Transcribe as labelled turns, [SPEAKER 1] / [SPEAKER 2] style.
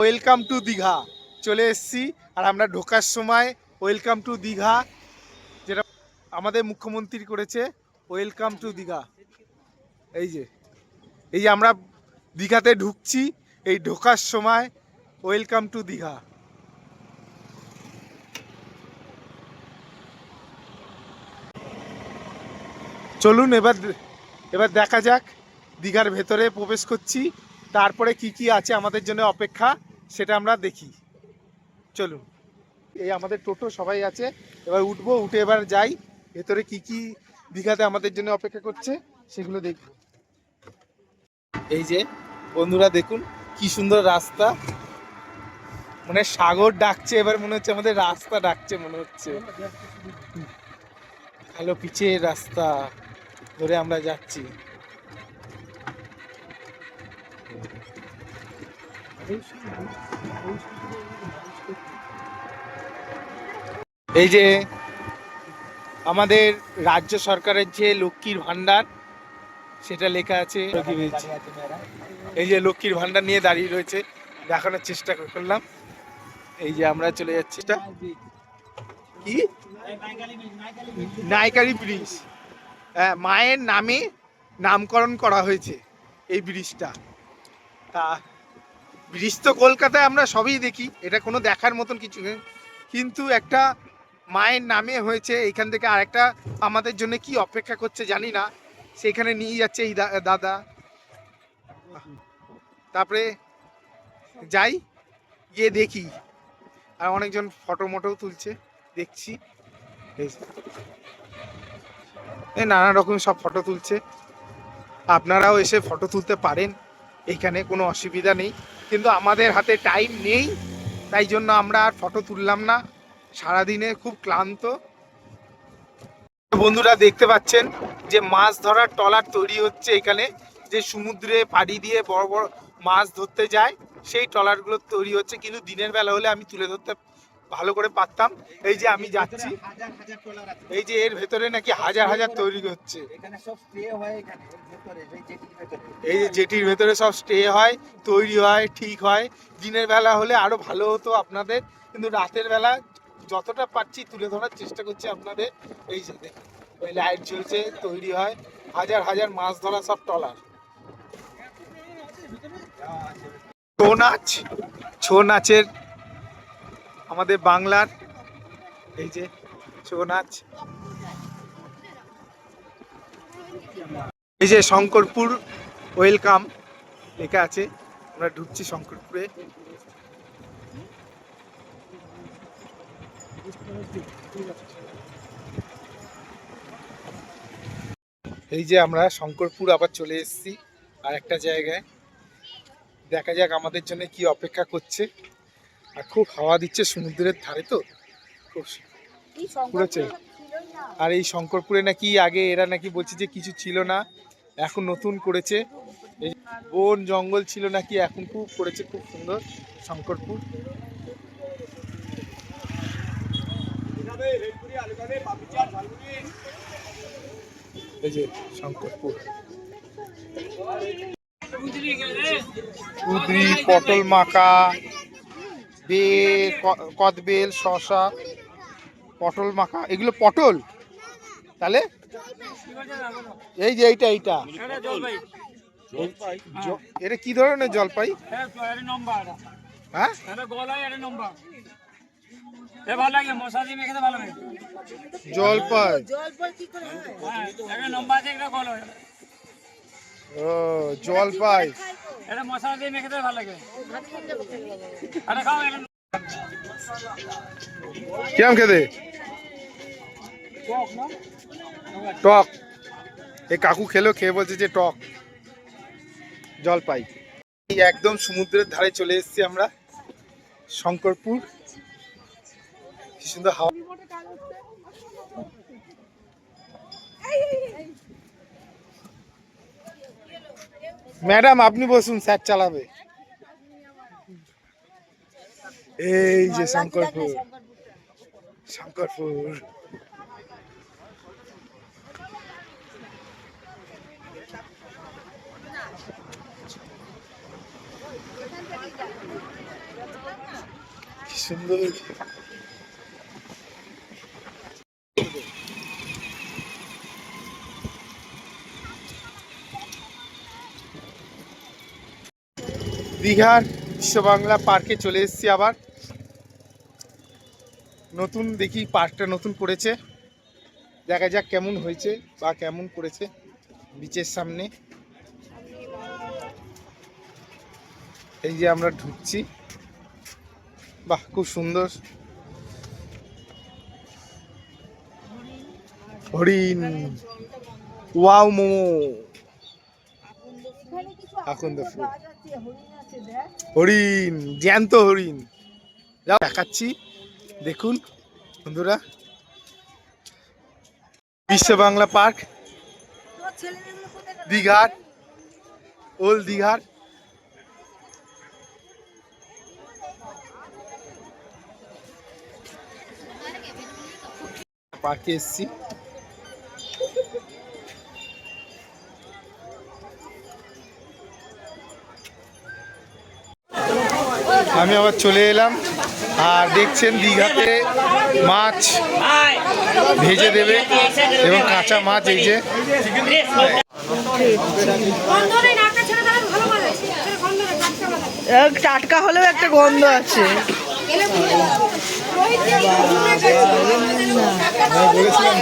[SPEAKER 1] Welcome to Digha চলে এসেছি, আর আমরা ঢোকার সময় ওয়েলকাম টু দীঘা যেটা আমাদের মুখ্যমন্ত্রী করেছে ওয়েলকাম টু দীঘা এই যে এই যে আমরা দীঘাতে ঢুকছি, এই ঢোকার সময় ওয়েলকাম টু দীঘা চলুন এবার এবার দেখা যাক, দীঘার ভেতরে প্রবেশ করছি, তারপরে কি কি আছে আমাদের জন্য অপেক্ষা। সেটা আমরা দেখি। চলুন। এই আমাদের টোটো, সবাই আছে। এবার উঠবো, উঠে এবার যাই। ভেতরে কি কি দীঘাতে আমাদের জন্য অপেক্ষা করছে, সেগুলো দেখব। এই যে, বন্ধুরা দেখুন, কি সুন্দর রাস্তা। মানে সাগর ডাকছে, এবার মনে হচ্ছে আমাদের রাস্তা ডাকছে, মনে হচ্ছে। ভালো পিচের রাস্তা ধরে আমরা যাচ্ছি। এই যে আমাদের রাজ্য সরকারের যে লক্ষ্মীর ভান্ডার সেটা লেখা আছে। এই যে লক্ষ্মীর ভান্ডার নিয়ে দাঁড়িয়ে রয়েছে দেখানোর চেষ্টা করলাম। এই যে আমরা চলে যাচ্ছি। কি? নাইকারি ব্রিজ। হ্যাঁ, মায়ের নামে নামকরণ করা হয়েছে এই ব্রিজটা। তা ব্রিজ তো কলকাতায় আমরা সবই দেখি, এটা কোনো দেখার মতন কিছু নেই। কিন্তু একটা মায়ের নামে হয়েছে এখান থেকে আরেকটা আমাদের জন্য কি অপেক্ষা করছে জানি না। সেখানে নিয়ে যাচ্ছে এই দাদা। তারপরে যাই, গিয়ে দেখি। আর অনেকজন ফটো মটোও তুলছে, দেখছি। এই নানা রকম সব ফটো তুলছে। আপনারাও এসে ফটো তুলতে পারেন এখানে কোনো অসুবিধা নেই। কিন্তু আমাদের হাতে টাইম নেই, তাই জন্য আমরা আর ফটো তুললাম না। সারাদিনে খুব ক্লান্ত। বন্ধুরা দেখতে পাচ্ছেন যে মাছ ধরার টলার তৈরি হচ্ছে এখানে, যে সমুদ্রে পাড়ি দিয়ে বড় বড় মাছ ধরতে যায়, সেই ট্রলারগুলো তৈরি হচ্ছে, কিন্তু দিনের বেলা হলে আমি তুলে ধরতে ভালো করে পারতাম। এই যে আমি যাচ্ছি। এই যে এর ভেতরে নাকি হাজার হাজার তৈরি হচ্ছে।
[SPEAKER 2] এই জেটির
[SPEAKER 1] যে যেটির ভেতরে সব স্টে হয়, তৈরি হয়, ঠিক হয়। দিনের বেলা হলে আরও ভালো হতো আপনাদের। কিন্তু রাতের বেলা যতটা পারছি তুলে ধরার চেষ্টা করছি আপনাদের। এই যে ওই লাইট জ্বলছে, তৈরি হয়। হাজার হাজার মাছ ধরা সব টলার ছৌ নাচ, ছৌ নাচের আমাদের বাংলার এই যে ছৌ নাচ এই যে শঙ্করপুর ওয়েলকাম লেখা আছে, আমরা ঢুকছি শঙ্করপুরে। এই যে আমরা শঙ্করপুর আবার চলে এসেছি আর একটা জায়গায়। দেখা যাক আমাদের জন্য কি অপেক্ষা করছে। আর খুব হাওয়া দিচ্ছে সমুদ্রের ধারে তো। খুব ঘুরেছে আর এই শঙ্করপুরে নাকি আগে এরা নাকি বলছে যে কিছু ছিল না এখন নতুন করেছে। এই বন জঙ্গল ছিল নাকি এখন খুব করেছে খুব সুন্দর শঙ্করপুর। এই যে শঙ্করপুর। কুদরি পটল মাখা ক- কদবেল, শশা, পটল মাখা, এগুলো পটল? তাহলে? এই যে এইটা এইটা। এটা কি ধরনের জলপাই? হ্যাঁ? জলপাই। ও, জলপাই।
[SPEAKER 3] এটা মশলা দিয়ে মেখে ভালো লাগে। খাও এটা।
[SPEAKER 1] খেতে? টক এই কাকু খেলো খেয়ে বলছে যে টক। জল পাই একদম সমুদ্রের ধারে চলে এসেছি আমরা। শঙ্করপুর। কি সুন্দর হাওয়া। ম্যাডাম আপনি বসুন স্যার চালাবে। এই যে শঙ্করপুর। শঙ্করপুর। সুন্দর। দীঘার বিশ্ববাংলা পার্কে চলে এসেছি আবার। নতুন দেখি পার্কটা নতুন করেছে। দেখা যাক কেমন হয়েছে বা কেমন করেছে বিচের সামনে। এই যে আমরা ঢুকছি। বাহ, খুব সুন্দর। হরিণ। ওয়াও, মোমো। আকন্দ ফুল হরিণ জ্যান্ত হরিণ। যাও দেখাচ্ছি। দেখুন বন্ধুরা। বিশ্ব বাংলা পার্ক দীঘার ওল্ড দীঘার। পার্কে এসছি। আমি আবার চলে এলাম। আর দেখছেন দীঘাতে মাছ ভেজে দেবে এবং কাঁচা মাছ এই যে।
[SPEAKER 4] টাটকা
[SPEAKER 5] এক টাটকা হলেও একটা গন্ধ আছে।
[SPEAKER 4] এলে বুঝে যাব রোহিত যে ঘুরে গেছে টাটকা না বলেছিলাম।